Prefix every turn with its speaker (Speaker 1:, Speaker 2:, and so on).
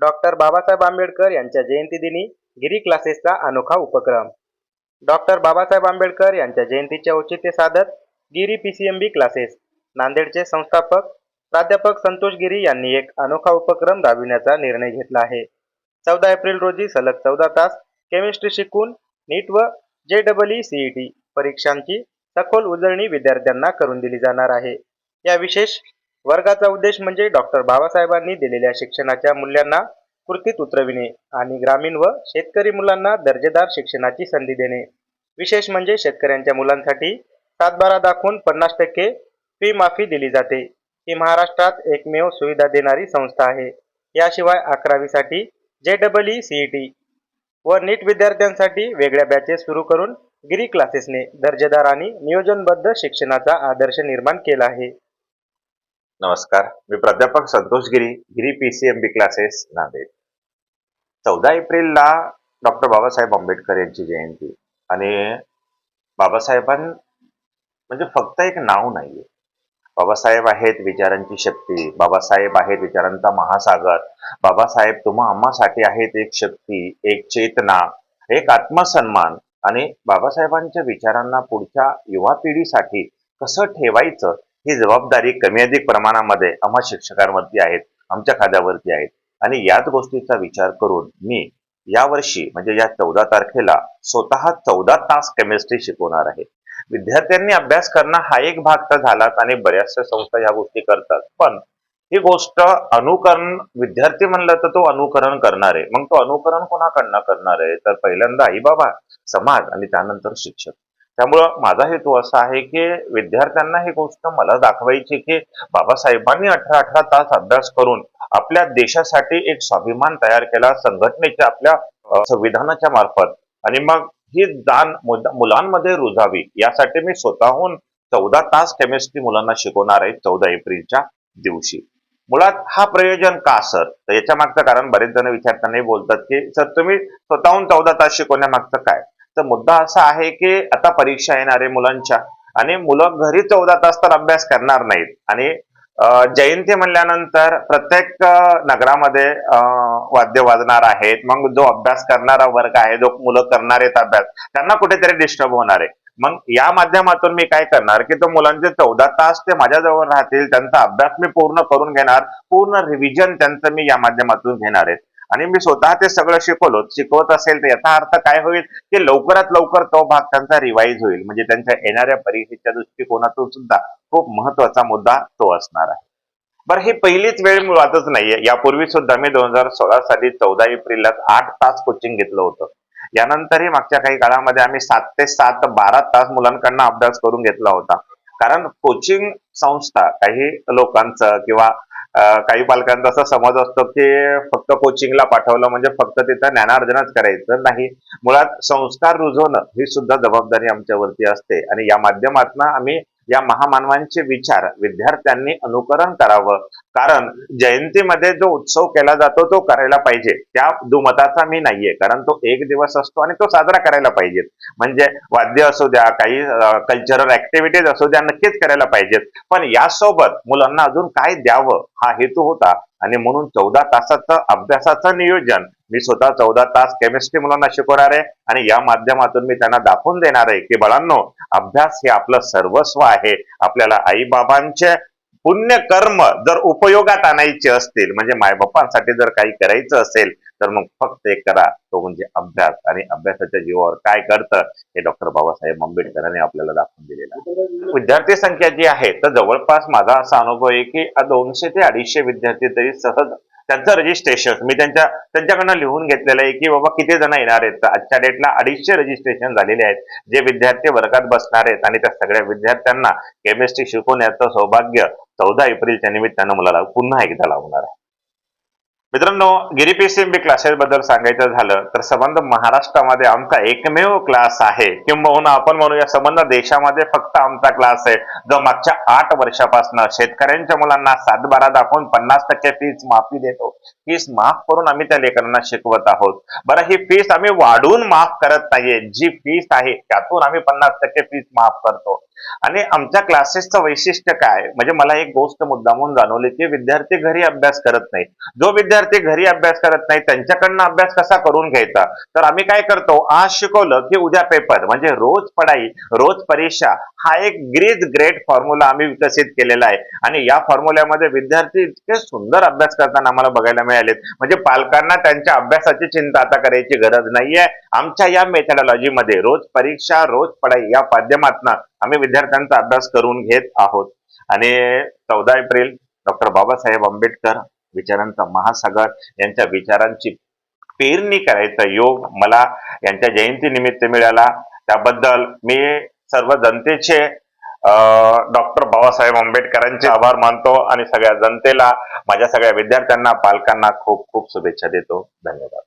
Speaker 1: Doctor Babasaheb Ambedkar यांच्या जयंतीदिनी गिरी क्लासेसचा अनोखा उपक्रम. डॉक्टर बाबासाहेब आंबेडकर यांच्या जयंतीचे औचित्य साधत Giri P C M B classes. नांदेडचे संस्थापक प्राध्यापक संतोष गिरी यांनी एक अनोखा उपक्रम राबविण्याचा निर्णय घेतला आहे. चौदा एप्रिल रोजी सलग चौदा तास केमिस्ट्री शिकून नीट व जे डबल ई सीईटी परीक्षांची सखोल उजळणी विद्यार्थ्यांना करून दिली जाणार आहे. या विशेष वर्गाचा उद्देश म्हणजे डॉक्टर बाबासाहेबांनी दिलेल्या शिक्षणाच्या मूल्यांना कृतीत उतरविणे आणि ग्रामीण व शेतकरी मुलांना दर्जेदार शिक्षणाची संधी देणे. विशेष म्हणजे शेतकऱ्यांच्या मुलांसाठी सातबारा दाखवून पन्नास टक्के फी माफी दिली जाते. ही महाराष्ट्रात एकमेव सुविधा देणारी संस्था आहे. याशिवाय अकरावीसाठी जे डबल ई सीईटी व नीट विद्यार्थ्यांसाठी वेगळ्या बॅचेस सुरू करून गिरी क्लासेसने दर्जेदार आणि नियोजनबद्ध शिक्षणाचा आदर्श निर्माण केला आहे.
Speaker 2: नमस्कार. मी प्राध्यापक संतोष गिरी गिरी पीसीएमबी क्लासेस नांदेड. चौदा एप्रिलला डॉक्टर बाबासाहेब आंबेडकर यांची जयंती. आणि बाबासाहेबां म्हणजे फक्त एक नाव नाहीये. बाबासाहेब आहेत विचारांची शक्ती. बाबासाहेब आहेत विचारांचा महासागर. बाबासाहेब तुम्हा आम्हासाठी आहेत एक शक्ती एक चेतना एक आत्मसन्मान. आणि बाबासाहेबांच्या विचारांना पुढच्या युवा पिढीसाठी कसं ठेवायचं ही जबाबदारी कमी अधिक प्रमाणामध्ये आम्हा शिक्षकांवरती आहेत आमच्या खाद्यावरती आहेत. आणि याच गोष्टीचा विचार करून मी यावर्षी म्हणजे या चौदा तारखेला स्वतः चौदा तास केमिस्ट्री शिकवणार आहे. विद्यार्थ्यांनी अभ्यास करणं हा एक भाग तर झालाच आणि बऱ्याचशा संस्था ह्या गोष्टी करतात. पण ही गोष्ट अनुकरण विद्यार्थी म्हणलं तर तो अनुकरण करणार. आहे मग तो अनुकरण कोणाकडनं करणार? आहे तर पहिल्यांदा आई बाबा समाज आणि त्यानंतर शिक्षक. त्यामुळं माझा हेतू असा आहे की विद्यार्थ्यांना हे गोष्ट मला दाखवायची की बाबासाहेबांनी अठरा अठरा तास अभ्यास करून आपल्या देशासाठी एक स्वाभिमान तयार केला संघटनेच्या आपल्या संविधानाच्या मार्फत. आणि मग ही जाण मुलांमध्ये रुजावी यासाठी मी स्वतःहून चौदा तास केमिस्ट्री मुलांना शिकवणार आहे चौदा एप्रिलच्या दिवशी. मुळात हा प्रयोजन का सर? तर याच्या मागचं कारण बरेच जण विद्यार्थ्यांनी बोलतात की सर तुम्ही स्वतःहून चौदा तास शिकवण्यामागचं काय? तर मुद्दा असा आहे की आता परीक्षा येणार आहे मुलांच्या आणि मुलं घरी चौदा तास तर अभ्यास करणार नाहीत. आणि जयंती म्हणल्यानंतर प्रत्येक नगरामध्ये वाद्य वाजणार आहेत. मग जो अभ्यास करणारा वर्ग आहे जो मुलं करणार आहेत अभ्यास त्यांना कुठेतरी डिस्टर्ब होणार आहे. मग या माध्यमातून मी काय करणार की तो मुलांचे चौदा तास ते माझ्याजवळ राहतील त्यांचा अभ्यास मी पूर्ण करून घेणार पूर्ण रिव्हिजन त्यांचं मी या माध्यमातून घेणार आहे. आणि मी स्वतः ते सगळं शिकवलो. शिकवत असेल तर याचा अर्थ काय होईल? की लवकरात लवकर तो भाग त्यांचा रिवाईज होईल. म्हणजे त्यांच्या येणाऱ्या परीक्षेच्या दृष्टिकोनातून सुद्धा खूप महत्त्वाचा मुद्दा तो असणार आहे. बरं ही पहिलीच वेळ मुळातच नाहीये. यापूर्वी सुद्धा मी दोन हजार सोळा साली चौदा एप्रिलला आठ तास कोचिंग घेतलं होतं. यानंतरही मागच्या काही काळामध्ये आम्ही सात ते सात बारा तास मुलांकडनं अभ्यास करून घेतला होता. कारण कोचिंग संस्था काही लोकांचं किंवा काही पालकांचा असा समज असतो की फक्त कोचिंगला पाठवलं म्हणजे फक्त तिथं ज्ञानार्जनच करायचं नाही. मुळात संस्कार रुजवणं ही सुद्धा जबाबदारी आमच्यावरती असते. आणि या माध्यमातून आम्ही या महामानवांचे विचार विद्यार्थ्यांनी अनुकरण करावं. कारण जयंतीमध्ये जो उत्सव केला जातो तो करायला पाहिजे. त्या दुमताचा मी नाहीये. कारण तो एक दिवस असतो आणि तो साजरा करायला पाहिजे. म्हणजे वाद्य असू द्या काही कल्चरल ऍक्टिव्हिटीज असू द्या नक्कीच करायला पाहिजेत. पण यासोबत मुलांना अजून काय द्यावं? हा हेतू होता. आणि म्हणून चौदा तासाचं अभ्यासाचं नियोजन. मी स्वतः चौदा तास केमिस्ट्री मुलांना शिकवणार आहे आणि या माध्यमातून मी त्यांना दाखवून देणार आहे की बाळांनो अभ्यास हे आपलं सर्वस्व आहे. आपल्याला आई बाबांचे पुण्य कर्म जर उपयोगात आणायचे असतील म्हणजे मायबापांसाठी जर काही करायचं असेल तर मग फक्त एक करा तो म्हणजे अभ्यास. आणि अभ्यासाच्या जीवावर काय करतं हे डॉक्टर बाबासाहेब आंबेडकरांनी आपल्याला दाखवून दिलेलं आहे. विद्यार्थी संख्या जी आहे तर जवळपास माझा असा अनुभव आहे की दोनशे ते अडीचशे विद्यार्थी तरी सहज त्यांचं रजिस्ट्रेशन मी त्यांच्या त्यांच्याकडनं लिहून घेतलेलं आहे की बाबा किती जण येणार आहेत? तर आजच्या डेटला अडीचशे रजिस्ट्रेशन झालेले आहेत जे विद्यार्थी वर्गात बसणार आहेत. आणि त्या सगळ्या विद्यार्थ्यांना केमिस्ट्री शिकवण्याचं सौभाग्य चौदा एप्रिलच्या निमित्तानं मुलाला पुन्हा एकदा लावणार आहे. मित्रांनो गिरी पीसीएमबी क्लासेस बद्दल सांगायचं झालं तर संबंध महाराष्ट्रामध्ये आमचा एकमेव क्लास आहे. किंबहुना आपण म्हणूया संबंध देशामध्ये फक्त आमचा क्लास आहे. जो मागच्या आठ वर्षापासून शेतकऱ्यांच्या मुलांना सातबारा दाखवून पन्नास टक्के फीस माफी देतो. फीस माफ करून आम्ही त्या लेकरांना शिकवत आहोत. बरं ही फीस आम्ही वाढवून माफ करत नाहीये. जी फीस आहे त्यातून आम्ही पन्नास टक्के फीस माफ करतो. आणि आमच्या क्लासेसचं वैशिष्ट्य काय? म्हणजे मला एक गोष्ट मुद्दामून जाणवली की विद्यार्थी घरी अभ्यास करत नाही जो विद्यार्थी विद्यार्थी घरी अभ्यास करत नाही त्यांच्याकडनं अभ्यास कसा करून घ्यायचा? तर आम्ही काय करतो आज शिकवलं की उद्या पेपर म्हणजे रोज पढाई रोज परीक्षा हा एक ग्रीज ग्रेट फॉर्म्युला आम्ही विकसित केलेला आहे. आणि या फॉर्म्युल्यामध्ये विद्यार्थी इतके सुंदर अभ्यास करताना आम्हाला बघायला मिळालेत. म्हणजे पालकांना त्यांच्या अभ्यासाची चिंता आता करायची गरज नाहीये. आमच्या या मेथडॉलॉजीमध्ये रोज परीक्षा रोज पढाई या माध्यमातून आम्ही विद्यार्थ्यांचा अभ्यास करून घेत आहोत. आणि चौदा एप्रिल डॉक्टर बाबासाहेब आंबेडकर विचारांचा महासागर यांच्या विचारांची पेरणी करायचा योग मला यांच्या जयंतीनिमित्त मिळाला. त्याबद्दल मी सर्व जनतेचे डॉक्टर बाबासाहेब आंबेडकरांचे आभार मानतो आणि सगळ्या जनतेला माझ्या सगळ्या विद्यार्थ्यांना पालकांना खूप खूप शुभेच्छा देतो. धन्यवाद.